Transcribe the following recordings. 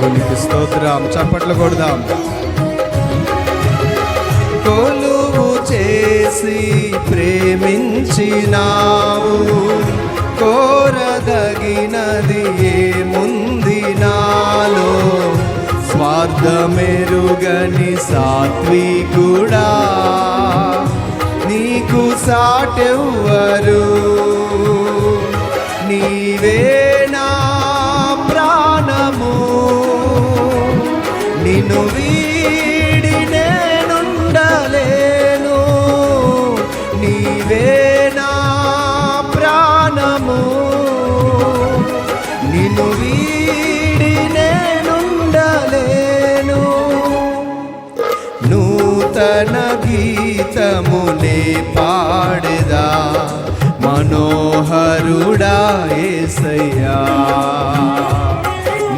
దేవునికి స్తోత్రం చప్పట్లు కొడదాం. కొలువు చేసి ప్రేమించినావు కోరదగినది ఏముంది నాలో? స్వార్థమెరుగని సాత్వికుడా నీకు సాటెవ్వరు? నిన్ను వీడి నేనుండలేను. నీవే నా ప్రాణము. నిన్ను వీడి నేనుండలేను. నూతన గీతమునే పాడదా మనోహరుడా ఏసయ్యా.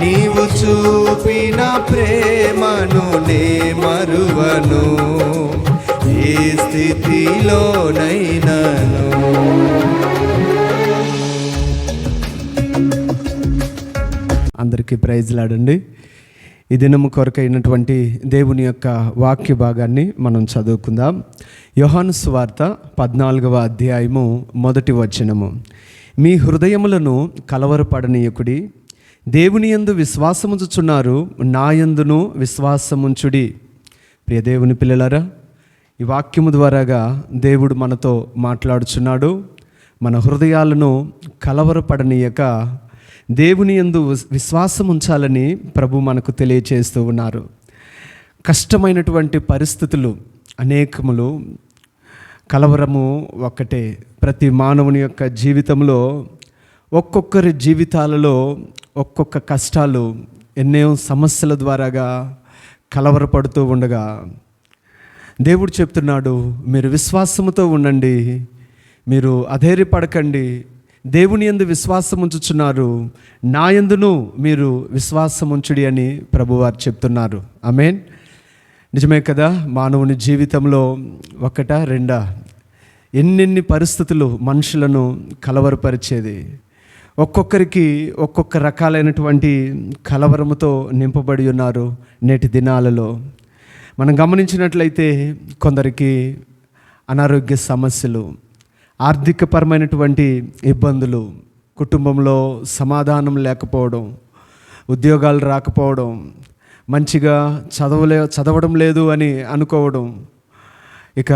నీవు చూపిన ప్రేమను నే మరువను. ఏ స్థితిలోనైనను. అందరికీ ప్రైజ్లాడండి ఈ దినము కొరకైనటువంటి దేవుని యొక్క వాక్య భాగాన్ని మనం చదువుకుందాం. యోహాను సువార్త పద్నాలుగవ అధ్యాయము మొదటి వచనము. మీ హృదయములను కలవరపడనీయకుడి దేవుని యందు విశ్వాసముంచుచున్నారు నా యందును విశ్వాసముంచుడి. ప్రియ దేవుని పిల్లలారా ఈ వాక్యము ద్వారాగా దేవుడు మనతో మాట్లాడుచున్నాడు. మన హృదయాలను కలవరపడనీయక దేవుని యందు విశ్వాసం ఉంచాలని ప్రభు మనకు తెలియచేస్తూ ఉన్నారు. కష్టమైనటువంటి పరిస్థితులు అనేకములు కలవరము ఒక్కటే. ప్రతి మానవుని యొక్క జీవితంలో ఒక్కొక్కరి జీవితాలలో ఒక్కొక్క కష్టాలు ఎన్నో సమస్యల ద్వారాగా కలవరపడుతూ ఉండగా దేవుడు చెప్తున్నాడు మీరు విశ్వాసముతో ఉండండి మీరు అధైర్యపడకండి. దేవుని ఎందు విశ్వాసం ఉంచుచున్నారు నా యందును మీరు విశ్వాసం ఉంచుడి అని ప్రభువారు చెప్తున్నారు. ఆమేన్. నిజమే కదా మానవుని జీవితంలో ఒకట రెండా? ఎన్నెన్ని పరిస్థితులు మనుషులను కలవరపరిచేది? ఒక్కొక్కరికి ఒక్కొక్క రకాలైనటువంటి కలవరముతో నింపబడి ఉన్నారు నేటి దినాలలో. మనం గమనించినట్లయితే కొందరికి అనారోగ్య సమస్యలు ఆర్థికపరమైనటువంటి ఇబ్బందులు కుటుంబంలో సమాధానం లేకపోవడం ఉద్యోగాలు రాకపోవడం మంచిగా చదవలే చదవడం లేదు అని అనుకోవడం ఇక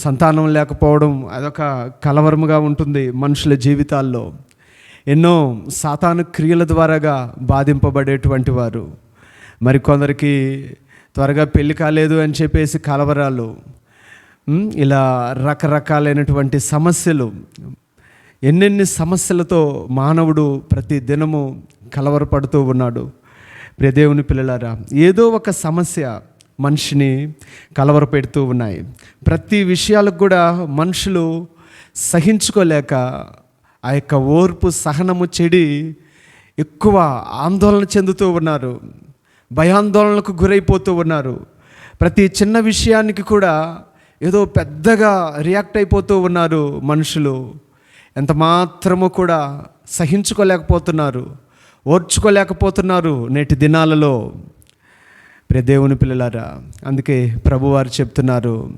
సంతానం లేకపోవడం అదొక కలవరముగా ఉంటుంది మనుషుల జీవితాల్లో. ఎన్నో సాతాను క్రియల ద్వారాగా బాధింపబడేటువంటి వారు. మరికొందరికి త్వరగా పెళ్ళి కాలేదు అని చెప్పేసి కలవరాలు ఇలా రకరకాలైనటువంటి సమస్యలు ఎన్నెన్ని సమస్యలతో మానవుడు ప్రతి దినము కలవరపడుతూ ఉన్నాడు. ప్రదేవుని పిల్లలారా ఏదో ఒక సమస్య మనిషిని కలవరపెడుతూ ఉన్నాయి. ప్రతి విషయాలకు కూడా మనుషులు సహించుకోలేక ఆ యొక్క ఓర్పు సహనము చెడి ఎక్కువ ఆందోళన చెందుతూ ఉన్నారు. భయాందోళనకు గురైపోతూ ఉన్నారు. ప్రతి చిన్న విషయానికి కూడా ఏదో పెద్దగా రియాక్ట్ అయిపోతూ ఉన్నారు మనుషులు. ఎంత మాత్రము కూడా సహించుకోలేకపోతున్నారు ఓర్చుకోలేకపోతున్నారు నేటి దినాలలో. ప్రియ దేవుని పిల్లలారా అందుకే ప్రభువారు చెప్తున్నారు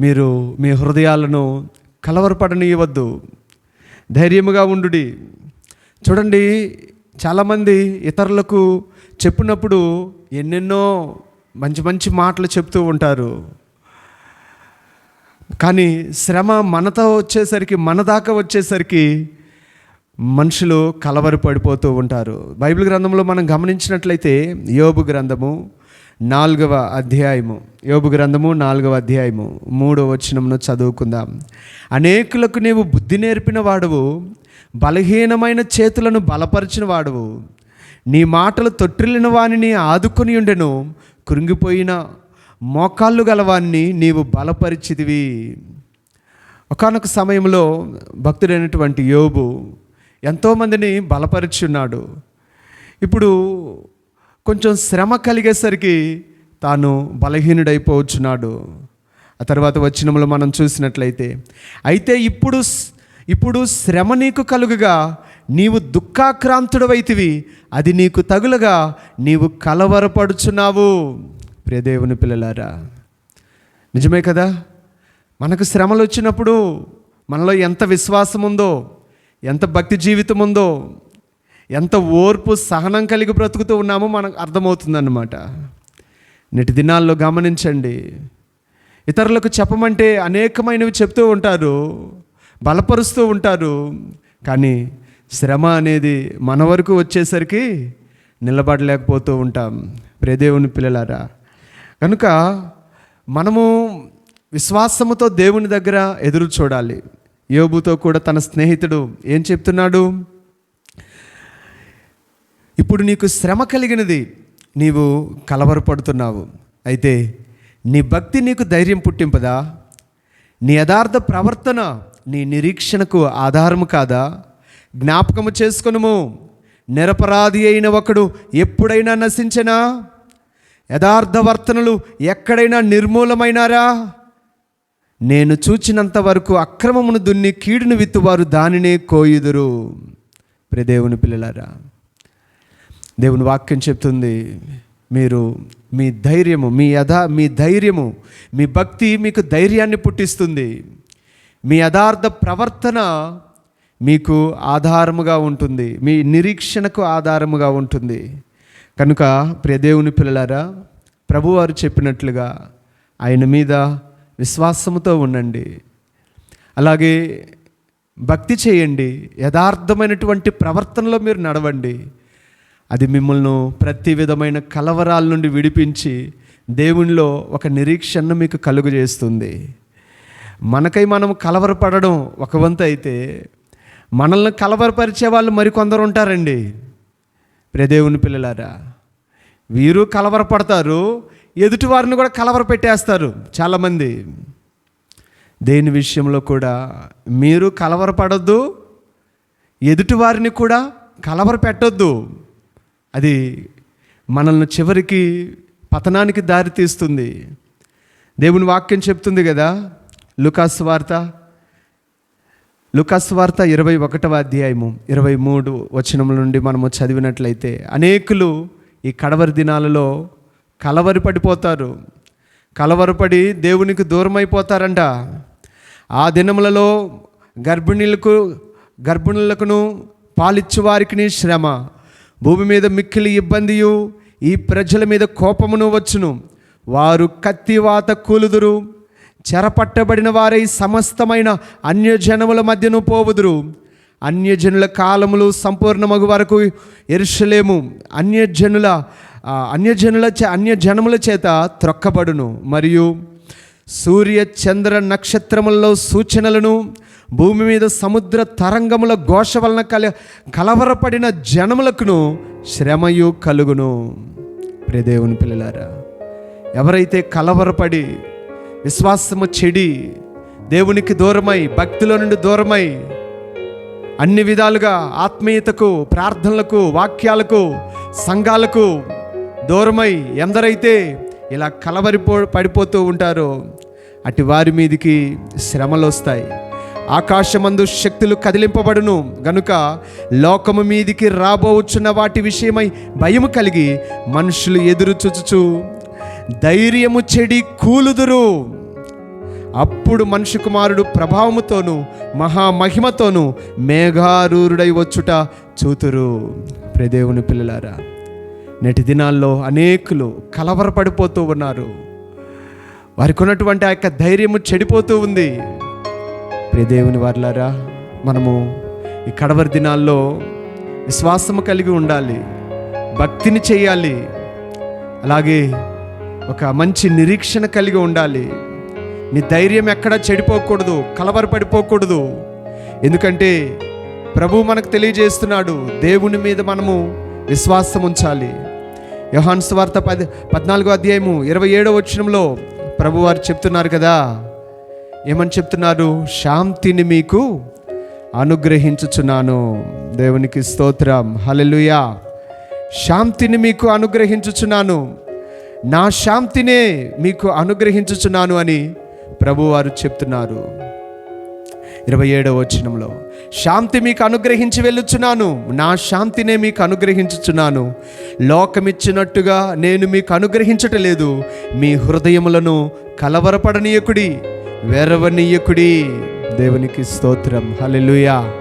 మీరు మీ హృదయాలను కలవరపడనివ్వద్దు ధైర్యముగా ఉండుడి. చూడండి చాలామంది ఇతరులకు చెప్పినప్పుడు ఎన్నెన్నో మంచి మంచి మాటలు చెప్తూ ఉంటారు. కానీ శ్రమ మనతో వచ్చేసరికి మన దాకా వచ్చేసరికి మనుషులు కలవరి పడిపోతూ ఉంటారు. బైబిల్ గ్రంథంలో మనం గమనించినట్లయితే యోబు గ్రంథము నాలుగవ అధ్యాయము. యోబు గ్రంథము నాలుగవ అధ్యాయము. మూడవ వచనమును చదువుకుందాం. అనేకులకు నీవు బుద్ధి నేర్పిన వాడువు బలహీనమైన చేతులను బలపరిచిన వాడువు. నీ మాటలు తొట్టిల్లిన వానిని ఆదుకొని ఉండెను కృంగిపోయిన మోకాళ్ళు గలవాన్ని నీవు బలపరిచితివి. ఒకనొక సమయంలో భక్తుడైనటువంటి యోబు ఎంతోమందిని బలపరిచున్నాడు ఇప్పుడు కొంచెం శ్రమ కలిగేసరికి తాను బలహీనుడైపోవచ్చున్నాడు ఆ తర్వాత వచ్చినములు మనం చూసినట్లయితే అయితే ఇప్పుడు ఇప్పుడు శ్రమ నీకు కలుగుగా నీవు దుఃఖాక్రాంతుడవైతివి అది నీకు తగులుగా నీవు కలవరపడుచున్నావు. ప్రియదేవుని పిల్లలారా నిజమే కదా? మనకు శ్రమలు వచ్చినప్పుడు మనలో ఎంత విశ్వాసం ఉందో ఎంత భక్తి జీవితం ఉందో ఎంత ఓర్పు సహనం కలిగి బ్రతుకుతూ ఉన్నామో మనకు అర్థమవుతుందన్నమాట. నేటి దినాల్లో గమనించండి. ఇతరులకు చెప్పమంటే అనేకమైనవి చెప్తూ ఉంటారు బలపరుస్తూ ఉంటారు కానీ శ్రమ అనేది మన వరకు వచ్చేసరికి నిలబడలేకపోతూ ఉంటాం. ప్రేదేవుని పిల్లలారా కనుక మనము విశ్వాసముతో దేవుని దగ్గర ఎదురు చూడాలి. యోబుతో కూడా తన స్నేహితుడు ఏం చెప్తున్నాడు? ఇప్పుడు నీకు శ్రమ కలిగినది నీవు కలవరపడుతున్నావు. అయితే నీ భక్తి నీకు ధైర్యం పుట్టింపదా? నీ యథార్థ ప్రవర్తన నీ నిరీక్షణకు ఆధారము కాదా? జ్ఞాపకము చేసుకునుము. నిరపరాధి అయిన ఒకడు ఎప్పుడైనా నశించనా? యథార్థవర్తనలు ఎక్కడైనా నిర్మూలమైనారా? నేను చూచినంత వరకు అక్రమమును దున్ని కీడును విత్తువారు దానినే కోయుదురు. ప్రదేవుని పిల్లలారా దేవుని వాక్యం చెప్తుంది మీరు మీ ధైర్యము మీ యథా మీ ధైర్యము మీ భక్తి మీకు ధైర్యాన్ని పుట్టిస్తుంది. మీ యథార్థ ప్రవర్తన మీకు ఆధారముగా ఉంటుంది మీ నిరీక్షణకు ఆధారముగా ఉంటుంది. కనుక ప్రియదేవుని పిల్లలారా ప్రభువారు చెప్పినట్లుగా ఆయన మీద విశ్వాసముతో ఉండండి. అలాగే భక్తి చేయండి యథార్థమైనటువంటి ప్రవర్తనలో మీరు నడవండి. అది మిమ్మల్ని ప్రతి విధమైన కలవరాల నుండి విడిపించి దేవునిలో ఒక నిరీక్షణ మీకు కలుగజేస్తుంది. మనకై మనం కలవరపడడం ఒక వంతు అయితే మనల్ని కలవరపరిచే వాళ్ళు మరికొందరు ఉంటారండి. ప్రదేవుని పిల్లలారా వీరు కలవరపడతారు ఎదుటి వారిని కూడా కలవర పెట్టేస్తారు చాలామంది. దేని విషయంలో కూడా మీరు కలవరపడద్దు ఎదుటివారిని కూడా కలవర పెట్టొద్దు అది మనల్ని చివరికి పతనానికి దారి తీస్తుంది. దేవుని వాక్యం చెప్తుంది కదా లుకాస్ వార్త లుకాస్ వార్త ఇరవై ఒకటవ అధ్యాయము ఇరవై మూడు వచనముల నుండి మనము చదివినట్లయితే అనేకులు ఈ కడవరి దినాలలో కలవరి పడిపోతారు. కలవరపడి దేవునికి దూరమైపోతారంట. ఆ దినములలో గర్భిణీలకు గర్భిణులకును పాలిచ్చు వారికి శ్రమ. భూమి మీద మిక్కిలి ఇబ్బందియు ఈ ప్రజల మీద కోపమును వచ్చును. వారు కత్తివాత కూలుదురు. చెరపట్టబడిన వారై సమస్తమైన అన్యజనముల మధ్యను పోవుదురు. అన్యజనుల కాలములు సంపూర్ణమగు వరకు ఎరుషలేము. అన్యజనుల అన్యజనుల చే అన్యజనముల చేత త్రొక్కబడును. మరియు సూర్య చంద్ర నక్షత్రములలో సూచనలను భూమి మీద సముద్ర తరంగముల ఘోష వలన కల కలవరపడిన జనములకును శ్రమయు కలుగును. ప్రియదేవుని పిల్లలారా ఎవరైతే కలవరపడి విశ్వాసము చెడి దేవునికి దూరమై భక్తిలో నుండి దూరమై అన్ని విధాలుగా ఆత్మీయతకు ప్రార్థనలకు వాక్యాలకు సంఘాలకు దూరమై ఎందరైతే ఇలా కలవరిపో పడిపోతూ ఉంటారో అటు వారి మీదికి శ్రమలు వస్తాయి ఆకాశమందు శక్తులు కదిలింపబడును. గనుక లోకము మీదికి రాబోచున్న వాటి విషయమై భయము కలిగి మనుషులు ఎదురు చూచుచు ధైర్యము చెడి కూలుదురు. అప్పుడు మనిషి కుమారుడు ప్రభావముతోను మహామహిమతోనూ మేఘారూరుడై వచ్చుట చూతురు. ప్రదేవుని పిల్లలారా నేటి దినాల్లో అనేకులు కలవరపడిపోతూ ఉన్నారు. వారికి ఉన్నటువంటి ఆ యొక్క ధైర్యము చెడిపోతూ ఉంది. ప్రియదేవుని వారిలారా మనము ఈ కడవరి దినాల్లో విశ్వాసము కలిగి ఉండాలి భక్తిని చేయాలి అలాగే ఒక మంచి నిరీక్షణ కలిగి ఉండాలి. నీ ధైర్యం ఎక్కడ చెడిపోకూడదు కలవరపడిపోకూడదు ఎందుకంటే ప్రభు మనకు తెలియజేస్తున్నాడు దేవుని మీద మనము విశ్వాసం ఉంచాలి. యోహాన్ స్వార్త పది పద్నాలుగో అధ్యాయము ఇరవై ఏడో వచ్చినంలో ప్రభువారు చెప్తున్నారు కదా. ఏమని చెప్తున్నారు? శాంతిని మీకు అనుగ్రహించుచున్నాను. దేవునికి స్తోత్రం. హలెలుయా శాంతిని మీకు అనుగ్రహించుచున్నాను. నా శాంతినే మీకు అనుగ్రహించుచున్నాను అని ప్రభువారు చెప్తున్నారు. ఇరవై ఏడవ వచనంలో శాంతి మీకు అనుగ్రహించి వెళ్ళుచున్నాను. నా శాంతినే మీకు అనుగ్రహించుచున్నాను. లోకమిచ్చినట్టుగా నేను మీకు అనుగ్రహించటలేదు. మీ హృదయములను కలవరపడనీయకుడి వెరవనీయకుడి. దేవునికి స్తోత్రం. హలెలుయా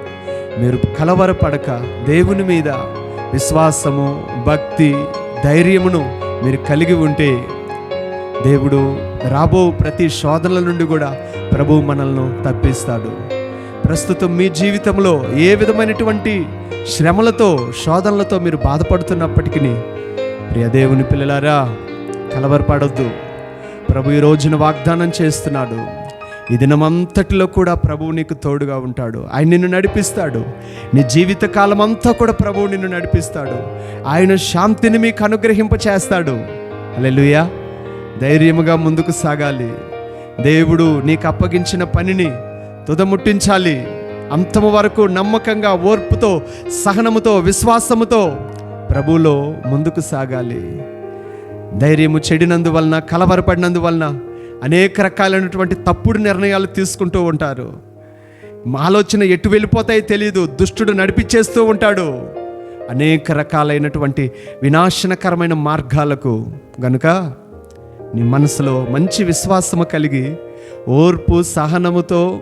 మీరు కలవరపడక దేవుని మీద విశ్వాసము భక్తి ధైర్యమును మీరు కలిగి ఉంటే దేవుడు రాబో ప్రతి శోధనల నుండి కూడా ప్రభు మనల్ని తప్పిస్తాడు. ప్రస్తుతం మీ జీవితంలో ఏ విధమైనటువంటి శ్రమలతో శోధనలతో మీరు బాధపడుతున్నప్పటికీ ప్రియ దేవుని పిల్లలారా కలవరపడొద్దు. ప్రభు ఈ రోజున వాగ్దానం చేస్తున్నాడు. ఈ దినమంతటిలో కూడా ప్రభువు నీకు తోడుగా ఉంటాడు. ఆయన నిన్ను నడిపిస్తాడు. నీ జీవిత కాలం అంతా కూడా ప్రభువు నిన్ను నడిపిస్తాడు. ఆయన శాంతిని మీకు అనుగ్రహింప చేస్తాడు అలెలుయా ధైర్యముగా ముందుకు సాగాలి. దేవుడు నీకు అప్పగించిన పనిని తుదముట్టించాలి. అంతము వరకు నమ్మకంగా ఓర్పుతో సహనముతో విశ్వాసముతో ప్రభువులో ముందుకు సాగాలి. ధైర్యము చెడినందువలన కలవరపడినందువలన అనేక రకాలైనటువంటి తప్పుడు నిర్ణయాలు తీసుకుంటూ ఉంటారు. మా ఆలోచన ఎటు వెళ్ళిపోతాయి తెలియదు దుష్టుడు నడిపించేస్తూ ఉంటాడు. అనేక రకాలైనటువంటి వినాశనకరమైన మార్గాలకు గనుక నీ మనసులో మంచి విశ్వాసము కలిగి ఓర్పు సహనముతో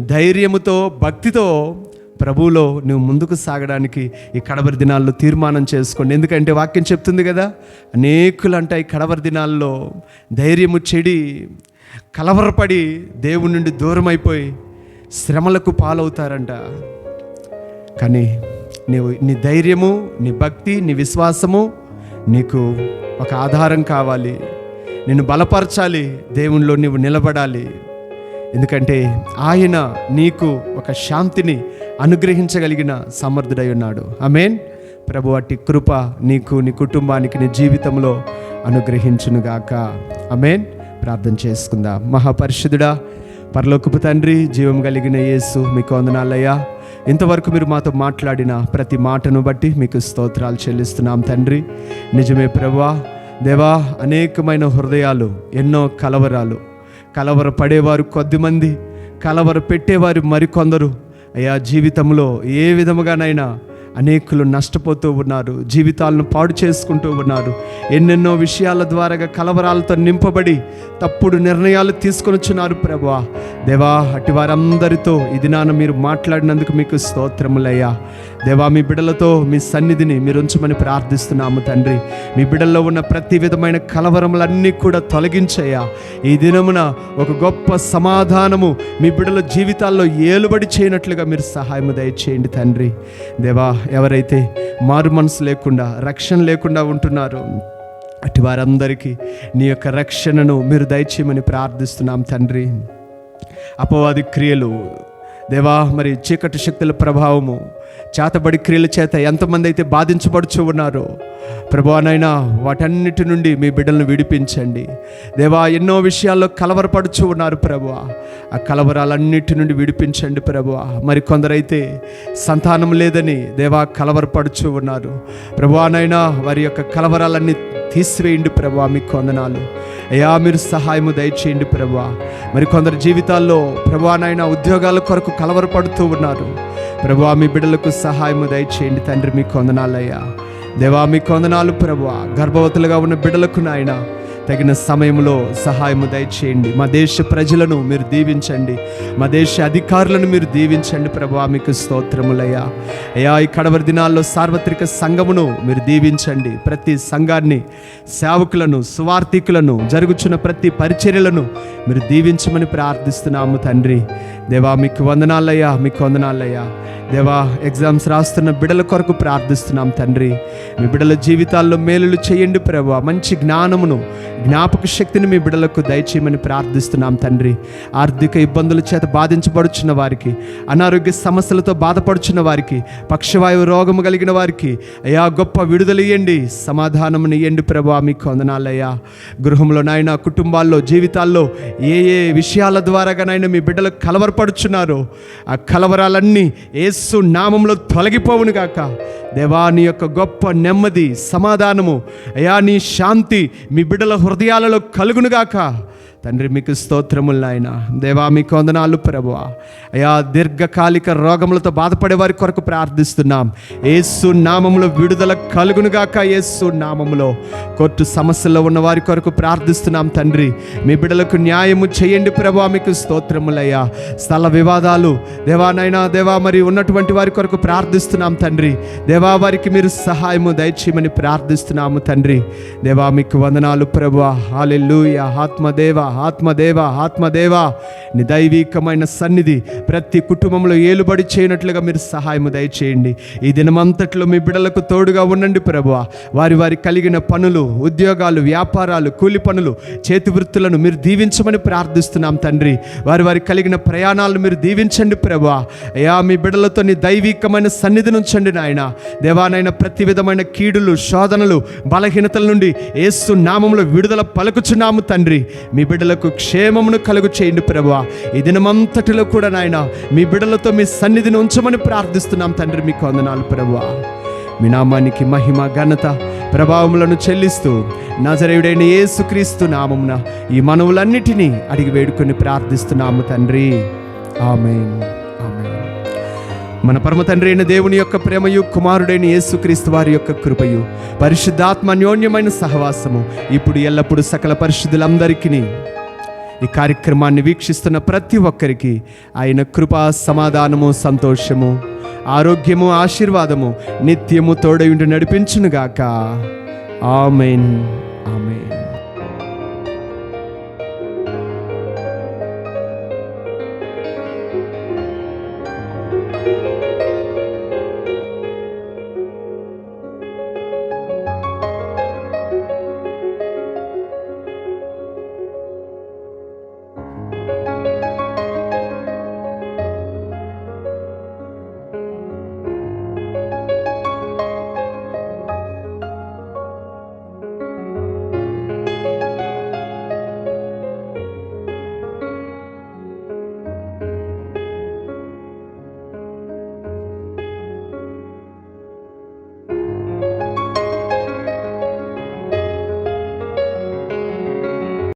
ధైర్యముతో భక్తితో ప్రభువులో నువ్వు ముందుకు సాగడానికి ఈ కడవరి దినాల్లో తీర్మానం చేసుకోండి. ఎందుకంటే వాక్యం చెప్తుంది కదా అనేకులు అంట ఈ కడవరి దినాల్లో ధైర్యము చెడి కలవరపడి దేవుడి నుండి దూరం అయిపోయి శ్రమలకు పాలవుతారంట. కానీ నీవు నీ ధైర్యము నీ భక్తి నీ విశ్వాసము నీకు ఒక ఆధారం కావాలి. నిన్ను బలపరచాలి దేవునిలో నువ్వు నిలబడాలి. ఎందుకంటే ఆయన నీకు ఒక శాంతిని అనుగ్రహించగలిగిన సమర్థుడై ఉన్నాడు. ఆమెన్. ప్రభు అట్టి కృప నీకు నీ కుటుంబానికి నీ జీవితంలో అనుగ్రహించునుగాక ఆమెన్. ప్రార్థన చేసుకుందాం. మహాపరిషుదుడా పరలోకపు తండ్రి జీవం కలిగిన యేసు మీకు వందనాలయ్యా. ఇంతవరకు మీరు మాతో మాట్లాడిన ప్రతి మాటను బట్టి మీకు స్తోత్రాలు చెల్లిస్తున్నాం తండ్రి. నిజమే ప్రభా దేవా అనేకమైన హృదయాలు ఎన్నో కలవరాలు. కలవర పడేవారు కొద్దిమంది కలవర పెట్టేవారు మరికొందరు. అయ్యా జీవితంలో ఏ విధముగానైనా అనేకులు నష్టపోతూ ఉన్నారు జీవితాలను పాడు చేసుకుంటూ ఉన్నారు. ఎన్నెన్నో విషయాల ద్వారా కలవరాలతో నింపబడి తప్పుడు నిర్ణయాలు తీసుకొనిచున్నారు ప్రభువా. దేవా అటు వారందరితో ఈ దినాన మీరు మాట్లాడినందుకు మీకు స్తోత్రములయ్యా. దేవా మీ బిడలతో మీ సన్నిధిని మీరు ఉంచమని ప్రార్థిస్తున్నాము తండ్రి. మీ బిడ్డల్లో ఉన్న ప్రతి విధమైన కలవరములన్నీ కూడా తొలగించేయా ఈ దినమున ఒక గొప్ప సమాధానము మీ బిడల జీవితాల్లో ఏలుబడి చేయనట్లుగా మీరు సహాయం దయచేయండి తండ్రి. దేవా ఎవరైతే మారు మనసు లేకుండా రక్షణ లేకుండా ఉంటున్నారో అటు వారందరికీ నీ యొక్క రక్షణను మీరు దయచేయమని ప్రార్థిస్తున్నాం తండ్రి. అపవాది క్రియలు దేవా మరి చీకటి శక్తుల ప్రభావము చేతబడి క్రియల చేత ఎంతమంది అయితే బాధించబడుచు ఉన్నారో ప్రభానైనా వాటన్నిటి నుండి మీ బిడ్డలను విడిపించండి. దేవా ఎన్నో విషయాల్లో కలవరపడుచు ఉన్నారు ప్రభు ఆ కలవరాలన్నిటి నుండి విడిపించండి ప్రభు మరి కొందరైతే సంతానం లేదని దేవా కలవరపడుచు ఉన్నారు. ప్రభువానైనా వారి యొక్క కలవరాలన్నీ తీసివేయండి ప్రభు మీకు వందనాలు. అయ్యా మీరు సహాయము దయచేయండి ప్రభా మరి కొందరు జీవితాల్లో ప్రభానైనా ఉద్యోగాల కొరకు కలవరపడుతూ ఉన్నారు. ప్రభా మీ బిడ్డలకు సహాయము దయచేయండి తండ్రి మీ కొందనాలయ్యా. దేవా మీ కొందనాలు ప్రభు గర్భవతులుగా ఉన్న బిడ్డలకు నాయన తగిన సమయంలో సహాయము దయచేయండి. మా దేశ ప్రజలను మీరు దీవించండి. మా దేశ అధికారులను మీరు దీవించండి ప్రభా మీకు స్తోత్రములయ్యా. అయ్యా ఈ కడవరి దినాల్లో సార్వత్రిక సంఘమును మీరు దీవించండి. ప్రతి సంఘాన్ని సేవకులను సువార్థికులను జరుగుచున్న ప్రతి పరిచర్యలను మీరు దీవించమని ప్రార్థిస్తున్నాము తండ్రి. దేవా మీకు వందనాలయ్యా మీకు వందనాలయ్యా. దేవా ఎగ్జామ్స్ రాస్తున్న బిడల కొరకు ప్రార్థిస్తున్నాం తండ్రి. మీ బిడల జీవితాల్లో మేలులు చేయండి ప్రభా. మంచి జ్ఞానమును జ్ఞాపక శక్తిని మీ బిడ్డలకు దయచేయమని ప్రార్థిస్తున్నాం తండ్రి. ఆర్థిక ఇబ్బందుల చేత బాధించబడుచున్న వారికి అనారోగ్య సమస్యలతో బాధపడుచున్న వారికి పక్షవాయువు రోగము కలిగిన వారికి అయా గొప్ప విడుదలయ్యండి సమాధానమునియండి ప్రభా మీకు వందనాలయ్యా. గృహంలో నాయన కుటుంబాల్లో జీవితాల్లో ఏ ఏ విషయాల ద్వారాగా నాయన మీ బిడ్డలు కలవరపడుచున్నారో ఆ కలవరాలన్నీ ఏసు నామంలో తొలగిపోవును కాక దేవా నీ యొక్క గొప్ప నెమ్మది సమాధానము. అయా నీ శాంతి మీ బిడ్డల హృదయాలలో కలుగునుగాక. తండ్రి మీకు స్తోత్రములు నాయన. దేవా మీకు వందనాలు ప్రభువా. అయా దీర్ఘకాలిక రోగములతో బాధపడే వారి కొరకు ప్రార్థిస్తున్నాం. ఏసు నామములో విడుదల కలుగునుగాక ఏసు నామములో. కోర్టు సమస్యల్లో ఉన్న వారి కొరకు ప్రార్థిస్తున్నాం తండ్రి. మీ బిడ్డలకు న్యాయము చేయండి ప్రభువా మీకు స్తోత్రములయ్యా స్థల వివాదాలు దేవానైనా దేవా మరి ఉన్నటువంటి వారి కొరకు ప్రార్థిస్తున్నాం తండ్రి. దేవా వారికి మీరు సహాయము దయచేయమని ప్రార్థిస్తున్నాము తండ్రి. దేవా మీకు వందనాలు ప్రభువా. హాలెల్లుయ. ఆత్మదేవ. ఆత్మదేవ ఆత్మదేవ నీ దైవికమైన సన్నిధి ప్రతి కుటుంబంలో ఏలుబడి చేయనట్లుగా మీరు సహాయము దయచేయండి. ఈ దినమంతట్లో మీ బిడ్డలకు తోడుగా ఉండండి ప్రభువ. వారి వారి కలిగిన పనులు ఉద్యోగాలు వ్యాపారాలు కూలి పనులు చేతి వృత్తులను మీరు దీవించమని ప్రార్థిస్తున్నాం తండ్రి. వారి వారి కలిగిన ప్రయాణాలను మీరు దీవించండి ప్రభువ. అయా మీ బిడ్డలతో నీ దైవికమైన సన్నిధిని ఉంచండి నాయన. దేవానైన ప్రతి విధమైన కీడులు శోధనలు బలహీనతల నుండి ఏసు నామంలో విడుదల పలుకుచున్నాము తండ్రి. మీ బిడ్డలకు క్షేమమును కలుగు చేయండి ప్రభా ఈ దినమంతటిలో కూడా నాయన మీ బిడ్డలతో మీ సన్నిధిని ఉంచమని ప్రార్థిస్తున్నాం తండ్రి మీకు వందనాలు ప్రభా మీ నామానికి మహిమ ఘనత ప్రభావములను చెల్లిస్తూ నజరేయుడైన యేసుక్రీస్తు నామమున ఈ మనవులన్నిటినీ అడిగి వేడుకొని ప్రార్థిస్తున్నాము తండ్రి. ఆమె మన పరమ తండ్రి అయిన దేవుని యొక్క ప్రేమయు కుమారుడైన యేసుక్రీస్తు వారి యొక్క కృపయు పరిశుద్ధాత్మ అన్యోన్యమైన సహవాసము ఇప్పుడు ఎల్లప్పుడూ సకల పరిశుద్ధులందరికీ. ఈ కార్యక్రమాన్ని వీక్షిస్తున్న ప్రతి ఒక్కరికి ఆయన కృపా సమాధానము సంతోషము ఆరోగ్యము ఆశీర్వాదము నిత్యము తోడయుండి నడిపించునుగాక. ఆమెన్. ఆమెన్.